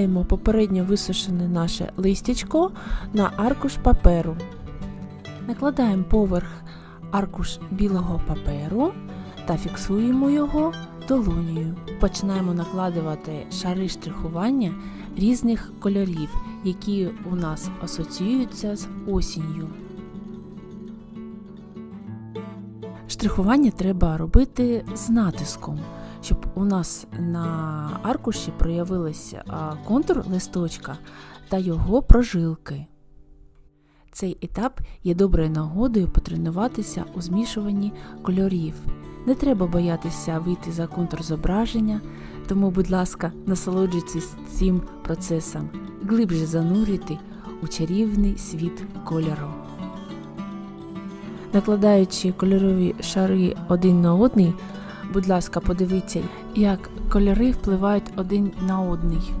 Викладаємо попередньо висушене наше листячко на аркуш паперу. Накладаємо поверх аркуш білого паперу та фіксуємо його долонею. Починаємо накладувати шари штрихування різних кольорів, які у нас асоціюються з осінню. Штрихування треба робити з натиском, щоб у нас на аркуші проявилися контур листочка та його прожилки. Цей етап є доброю нагодою потренуватися у змішуванні кольорів. Не треба боятися вийти за контур зображення, тому, будь ласка, насолоджуйтесь цим процесом, глибше занурюйте у чарівний світ кольору. Накладаючи кольорові шари один на одний, будь ласка, подивіться, як кольори впливають один на одний.